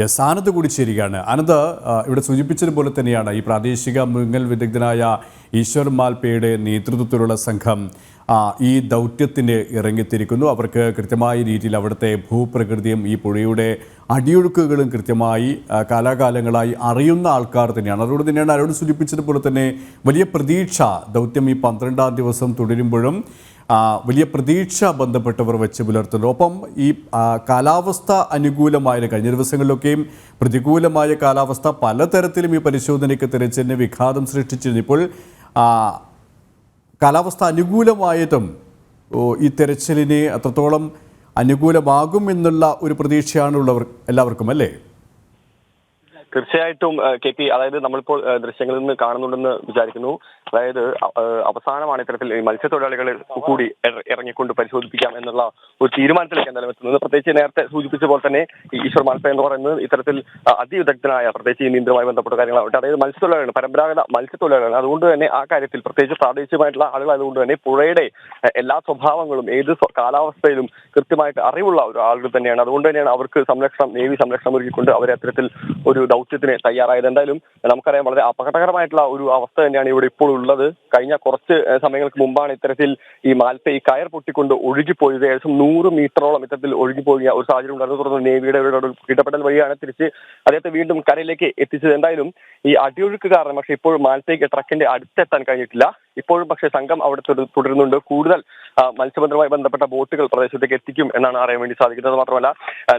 Yes കൂടി ചേരുകയാണ്. ആനന്ദ് ഇവിടെ സൂചിപ്പിച്ചതുപോലെ തന്നെയാണ് ഈ പ്രാദേശിക മൃഗൽ വിദഗ്ധനായ ഈശ്വർ മാൽപയുടെ നേതൃത്വത്തിലുള്ള സംഘം ഈ ദൗത്യത്തിന് ഇറങ്ങിത്തിരിക്കുന്നു. അവർക്ക് കൃത്യമായ രീതിയിൽ അവിടുത്തെ ഭൂപ്രകൃതിയും ഈ പുഴയുടെ അടിയൊഴുക്കുകളും കൃത്യമായി കാലാകാലങ്ങളായി അറിയുന്ന ആൾക്കാർ തന്നെയാണ്. അതുകൊണ്ട് തന്നെയാണ് അവരോട് സൂചിപ്പിച്ചതുപോലെ തന്നെ വലിയ പ്രതീക്ഷ ദൗത്യം ഈ പന്ത്രണ്ടാം ദിവസം തുടരുമ്പോഴും വലിയ പ്രതീക്ഷ ബന്ധപ്പെട്ടവർ വെച്ച് പുലർത്തുന്നു ഒപ്പം ഈ കാലാവസ്ഥ അനുകൂലമായ കഴിഞ്ഞ ദിവസങ്ങളിലൊക്കെയും പ്രതികൂലമായ കാലാവസ്ഥ പലതരത്തിലും ഈ പരിശോധനയ്ക്ക് തിരച്ചിലിന് വിഘാതം സൃഷ്ടിച്ചിരുന്നു. ഇപ്പോൾ കാലാവസ്ഥ അനുകൂലമായിട്ടും ഈ തെരച്ചിലിന് അത്രത്തോളം അനുകൂലമാകും എന്നുള്ള ഒരു പ്രതീക്ഷയാണ് ഉള്ളവർ എല്ലാവർക്കും അല്ലേ? തീർച്ചയായിട്ടും കെ പി അതായത് നമ്മളിപ്പോൾ ദൃശ്യങ്ങളിൽ നിന്ന് കാണുന്നുണ്ടെന്ന് വിചാരിക്കുന്നു. അതായത് അവസാനമാണ് ഇത്തരത്തിൽ മത്സ്യത്തൊഴിലാളികൾ കൂടി ഇറ- ഇറങ്ങിക്കൊണ്ട് പരിശോധിപ്പിക്കാം എന്നുള്ള ഒരു തീരുമാനത്തിലേക്ക് എന്തായാലും എത്തുന്നത്. പ്രത്യേകിച്ച് നേരത്തെ സൂചിപ്പിച്ച പോലെ തന്നെ ഈശ്വർ മാൽപ്പ എന്ന് ഇത്തരത്തിൽ അതിവിദഗ്ധനായ പ്രത്യേകിച്ച് ഈ നീന്തലുമായി ബന്ധപ്പെട്ട കാര്യങ്ങളാവട്ടെ അതായത് മത്സ്യത്തൊഴിലാളികൾ പരമ്പരാഗത മത്സ്യത്തൊഴിലാളികൾ. അതുകൊണ്ട് തന്നെ ആ കാര്യത്തിൽ പ്രത്യേകിച്ച് പ്രാദേശികമായിട്ടുള്ള ആളുകൾ അതുകൊണ്ട് തന്നെ പുഴയുടെ എല്ലാ സ്വഭാവങ്ങളും ഏത് കാലാവസ്ഥയിലും കൃത്യമായിട്ട് അറിവുള്ള ഒരു ആളുകൾ തന്നെയാണ്. അതുകൊണ്ട് തന്നെയാണ് അവർക്ക് സംരക്ഷണം നേവി സംരക്ഷണം ഒരുക്കിക്കൊണ്ട് അവരെ അത്തരത്തിൽ ഒരു ദൗത്യത്തിന് തയ്യാറായത്. എന്തായാലും നമുക്കറിയാം വളരെ അപകടകരമായിട്ടുള്ള ഒരു അവസ്ഥ തന്നെയാണ് ഇവിടെ ഇപ്പോൾ ഉള്ളത്. കഴിഞ്ഞ കുറച്ച് സമയങ്ങൾക്ക് മുമ്പാണ് ഇത്തരത്തിൽ ഈ മാൽപ്പ ഈ കയർ പൊട്ടിക്കൊണ്ട് ഒഴുകിപ്പോയത്. ഏകദേശം നൂറ് മീറ്ററോളം ഇത്തരത്തിൽ ഒഴുകിപ്പോയ ഒരു സാഹചര്യം ഉണ്ടായിരുന്നു. തുടർന്ന് നേവിയുടെ കിട്ടപ്പെടൽ വഴിയാണ് തിരിച്ച് അദ്ദേഹത്തെ വീണ്ടും കരയിലേക്ക് എത്തിച്ചത്. എന്തായാലും ഈ അടിയൊഴുക്ക് കാരണം പക്ഷേ ഇപ്പോൾ മാൽപ്പയ്ക്ക് ട്രക്കിന്റെ അടുത്തെത്താൻ കഴിഞ്ഞിട്ടില്ല. ഇപ്പോഴും പക്ഷേ സംഘം അവിടെ തുട- തുടരുന്നുണ്ട്. കൂടുതൽ മത്സ്യബന്ധനവുമായി ബന്ധപ്പെട്ട ബോട്ടുകൾ പ്രദേശത്തേക്ക് എത്തിക്കും എന്നാണ് അറിയാൻ വേണ്ടി സാധിക്കുന്നത്. മാത്രമല്ല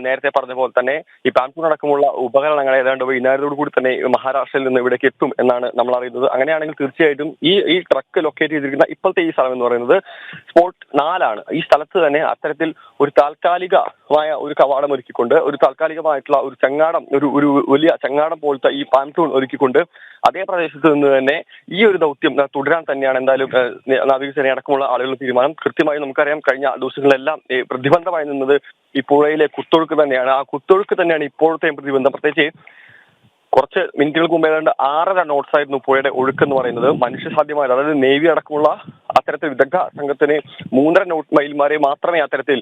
നേരത്തെ പറഞ്ഞ പോലെ തന്നെ ഈ പാൻപൂൺ അടക്കമുള്ള ഉപകരണങ്ങൾ ഏതാണ്ട് വൈകുന്നേരത്തോടു കൂടി തന്നെ മഹാരാഷ്ട്രയിൽ നിന്ന് ഇവിടേക്ക് എത്തും എന്നാണ് നമ്മൾ അറിയുന്നത്. അങ്ങനെയാണെങ്കിൽ തീർച്ചയായിട്ടും ഈ ഈ ട്രക്ക് ലൊക്കേറ്റ് ചെയ്തിരിക്കുന്ന ഇപ്പോഴത്തെ ഈ സ്ഥലം എന്ന് പറയുന്നത് സ്പോട്ട് നാലാണ്. ഈ സ്ഥലത്ത് തന്നെ അത്തരത്തിൽ ഒരു താൽക്കാലികമായ ഒരു കവാടം ഒരുക്കിക്കൊണ്ട് ഒരു താൽക്കാലികമായിട്ടുള്ള ഒരു ചങ്ങാടം ഒരു ഒരു വലിയ ചങ്ങാടം പോലത്തെ ഈ പാന്റൂൺ ഒരുക്കിക്കൊണ്ട് അതേ പ്രദേശത്ത് നിന്ന് തന്നെ ഈ ഒരു ദൗത്യം തുടരാൻ തുടരാൻ തന്നെയാണ് എന്തായാലും നാവികസേന അടക്കമുള്ള ആളുകളുടെ തീരുമാനം. കൃത്യമായി നമുക്കറിയാം കഴിഞ്ഞ ദിവസങ്ങളിലെല്ലാം പ്രതിബന്ധമായി നിന്നത് ഈ പുഴയിലെ കുത്തൊഴുക്ക് തന്നെയാണ്. ആ കുത്തൊഴുക്ക് തന്നെയാണ് ഇപ്പോഴത്തെയും പ്രതിബന്ധം. പ്രത്യേകിച്ച് കുറച്ച് മിനിറ്റുകൾക്ക് മുമ്പ് ഏതാണ്ട് ആറര നോട്ട്സ് ആയിരുന്നു പുഴയുടെ ഒഴുക്ക് എന്ന് പറയുന്നത്. മനുഷ്യസാധ്യമായ അതായത് നേവി അടക്കമുള്ള അത്തരത്തിൽ വിദഗ്ധ സംഘത്തിന് മൂന്നര നോട്ട് മൈൽമാരെ മാത്രമേ അത്തരത്തിൽ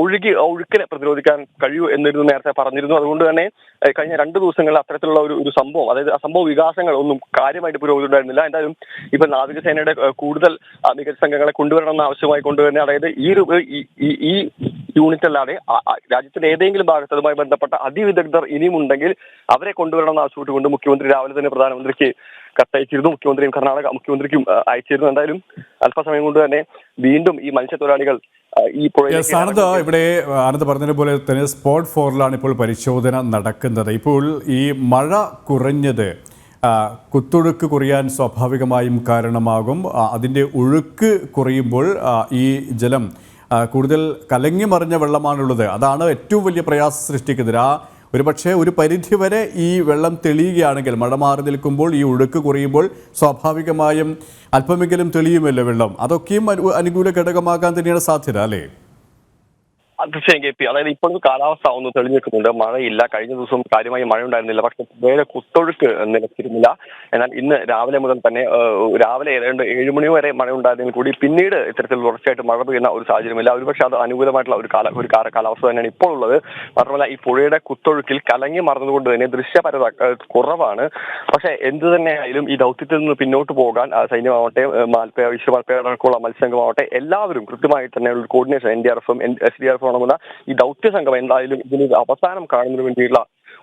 ഒഴുകി ഒഴുക്കിനെ പ്രതിരോധിക്കാൻ കഴിയൂ എന്നിരുന്നു നേരത്തെ പറഞ്ഞിരുന്നു. അതുകൊണ്ട് തന്നെ കഴിഞ്ഞ രണ്ട് ദിവസങ്ങളിൽ അത്തരത്തിലുള്ള ഒരു ഒരു സംഭവം അതായത് ആ സംഭവ വികാസങ്ങൾ ഒന്നും കാര്യമായിട്ട് പുരോഗതി ഉണ്ടായിരുന്നില്ല എന്തായാലും ഇപ്പൊ നാവികസേനയുടെ കൂടുതൽ മികച്ച സംഘങ്ങളെ കൊണ്ടുവരണമെന്ന് ആവശ്യമായി കൊണ്ടുവരുന്ന അതായത് ഈ- ഈ യൂണിറ്റ് അല്ലാതെ രാജ്യത്തിന്റെ ഏതെങ്കിലും ഭാഗത്ത് അതുമായി ബന്ധപ്പെട്ട അതിവിദഗ്ധർ ഇനിയും ഉണ്ടെങ്കിൽ അവരെ കൊണ്ടുവരണമെന്ന് ആവശ്യപ്പെട്ടുകൊണ്ട് മുഖ്യമന്ത്രി രാവിലെ തന്നെ പ്രധാനമന്ത്രിക്ക് കത്തയച്ചിരുന്നു. മുഖ്യമന്ത്രിയും കർണാടക മുഖ്യമന്ത്രിക്കും അയച്ചിരുന്നു. എന്തായാലും അല്പസമയം കൊണ്ട് തന്നെ വീണ്ടും ഈ മത്സ്യത്തൊഴിലാളികൾ ഈ ആനന്ദ് ഇവിടെ ആനന്ദ് പറഞ്ഞതുപോലെ തന്നെ സ്പോട്ട് ഫോറിലാണ് ഇപ്പോൾ പരിശോധന നടക്കുന്നത്. ഇപ്പോൾ ഈ മഴ കുറഞ്ഞത് കുത്തൊഴുക്ക് കുറയാൻ സ്വാഭാവികമായും കാരണമാകും. അതിന്റെ ഒഴുക്ക് കുറയുമ്പോൾ ഈ ജലം കൂടുതൽ കലങ്ങി മറിഞ്ഞ വെള്ളമാണുള്ളത്. അതാണ് ഏറ്റവും വലിയ പ്രയാസം സൃഷ്ടിക്കുന്നത്. ആ ഒരുപക്ഷെ ഒരു പരിധിവരെ ഈ വെള്ളം തെളിയുകയാണെങ്കിൽ മഴ മാറി നിൽക്കുമ്പോൾ ഈ ഒഴുക്ക് കുറയുമ്പോൾ സ്വാഭാവികമായും അല്പമെങ്കിലും തെളിയുമല്ലോ വെള്ളം? അതൊക്കെയും അനുകൂല ഘടകമാകാൻ തന്നെയാണ് സാധ്യത അല്ലേ? തീർച്ചയായും കെ പി. അതായത് ഇപ്പോഴും കാലാവസ്ഥ ഒന്ന് തെളിഞ്ഞു നിൽക്കുന്നുണ്ട് മഴയില്ല. കഴിഞ്ഞ ദിവസം കാര്യമായി മഴ ഉണ്ടായിരുന്നില്ല പക്ഷെ വേറെ കുത്തൊഴുക്ക് നിലച്ചിരുന്നില്ല. എന്നാൽ ഇന്ന് രാവിലെ മുതൽ തന്നെ രാവിലെ ഏതാണ്ട് ഏഴ് മണി വരെ മഴ ഉണ്ടായിരുന്നെങ്കിൽ കൂടി പിന്നീട് ഇത്തരത്തിൽ തുടർച്ചയായിട്ട് മഴ പെയ്യുന്ന ഒരു സാഹചര്യമില്ല. ഒരുപക്ഷെ അത് അനുകൂലമായിട്ടുള്ള ഒരു കാല ഒരു കാല- കാലാവസ്ഥ തന്നെയാണ് ഇപ്പോൾ ഉള്ളത്. മാത്രമല്ല ഈ പുഴയുടെ കുത്തൊഴുക്കിൽ കലങ്ങി മറന്നതുകൊണ്ട് തന്നെ ദൃശ്യപരത കുറവാണ്. പക്ഷെ എന്ത് തന്നെയായാലും ഈ ദൗത്യത്തിൽ നിന്ന് പിന്നോട്ട് പോകാൻ സൈന്യമാവട്ടെ മാൽപ്പയ വിശ്വമാൽപ്പയടക്കമുള്ള വിശ്വമാൽപ്പ അടക്കമുള്ള എല്ലാവരും കൃത്യമായിട്ട് തന്നെ ഒരു കോർഡിനേഷൻ എൻ ഡി ആർ എഫും എസ് ഡി ആർ എഫും അടങ്ങുന്ന ഈ ദൗത്യ സംഘം എന്തായാലും ഇതിന് അവസാനം കാണുന്നതിന് വേണ്ടിയുള്ള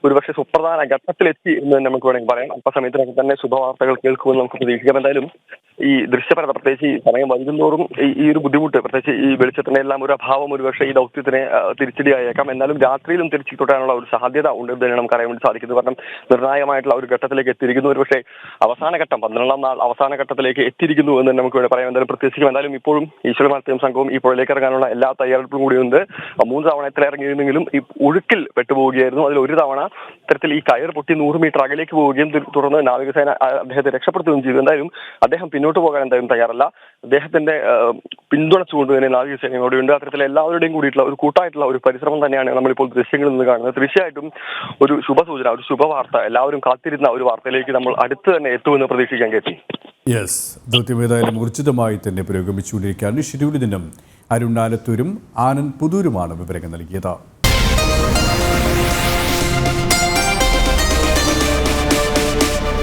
ഒരുപക്ഷെ സുപ്രധാന ഘട്ടത്തിലെത്തി എന്ന് തന്നെ നമുക്ക് വേണമെങ്കിൽ പറയാം. അല്പസമയത്തിനൊക്കെ തന്നെ ശുഭവാർത്തകൾ കേൾക്കുമെന്ന് നമുക്ക് പ്രതീക്ഷിക്കാം. എന്തായാലും ഈ ദൃശ്യപരത പ്രത്യേകിച്ച് ഈ സമയം വൈകുന്നോറും ഈ ഒരു ബുദ്ധിമുട്ട് പ്രത്യേകിച്ച് ഈ വെളിച്ചത്തിന്റെ എല്ലാം ഒരു അഭാവം ഒരുപക്ഷെ ഈ ദൗത്യത്തിനെ തിരിച്ചടിയായേക്കാം. എന്നാലും രാത്രിയിലും തിരിച്ചു ഒരു സാധ്യത ഉണ്ട് എന്ന് തന്നെ നമുക്ക് അറിയാൻ വേണ്ടി സാധിക്കുന്നത് കാരണം നിർണായകമായിട്ടുള്ള ഒരു ഘട്ടത്തിലേക്ക് എത്തിയിരിക്കുന്നു. ഒരുപക്ഷെ അവസാന ഘട്ടം പന്ത്രണ്ടാം നാൾ അവസാന ഘട്ടത്തിലേക്ക് എത്തിയിരിക്കുന്നു എന്ന് നമുക്ക് വേണ്ടി പറയാം. എന്തായാലും പ്രത്യേകിച്ചും എന്തായാലും ഇപ്പോഴും ഈശ്വര മാത്യം സംഘവും ഈ പുഴയിലേക്ക് ഇറങ്ങാനുള്ള എല്ലാ തയ്യാറെടുപ്പും കൂടിയുണ്ട് മൂന്ന് തവണ എത്ര ഇറങ്ങിയിരുന്നെങ്കിലും ഈ ഒഴുക്കിൽ പെട്ടുപോവുകയായിരുന്നു. അതിൽ ഒരു തവണ ഇത്തരത്തിൽ ഈ കയർ പൊട്ടി നൂറ് മീറ്റർ അകലേക്ക് പോവുകയും തുടർന്ന് നാവികസേന അദ്ദേഹത്തെ രക്ഷപ്പെടുത്തുകയും ചെയ്തു. എന്തായാലും അദ്ദേഹം പിന്നോട്ട് പോകാൻ എന്തായാലും തയ്യാറല്ല. അദ്ദേഹത്തിന്റെ പിന്തുണച്ചുകൊണ്ട് തന്നെ നാവികസേനയോടെയുണ്ട് അത്തരത്തിൽ എല്ലാവരുടെയും കൂടിയിട്ടുള്ള ഒരു കൂട്ടായിട്ടുള്ള ഒരു പരിശ്രമം തന്നെയാണ് നമ്മളിപ്പോൾ ദൃശ്യങ്ങളിൽ നിന്ന് കാണുന്നത്. തീർച്ചയായിട്ടും ഒരു ശുഭസൂചന ഒരു ശുഭവാർത്ത എല്ലാവരും കാത്തിരുന്ന ഒരു വാർത്തയിലേക്ക് നമ്മൾ അടുത്ത് തന്നെ എത്തുമെന്ന് പ്രതീക്ഷിക്കാൻ കേട്ടി യെസ്. ദൗത്യം ഏതായാലും ഊർജിതമായി തന്നെ പുരോഗമിച്ചുകൊണ്ടിരിക്കുകയാണ്. ഷെഡ്യൂൾ ദിനം അരുൺ ആലത്തൂരും ആനന്ദ് പുതൂരുമാണ് വിവരങ്ങൾ നൽകിയത്.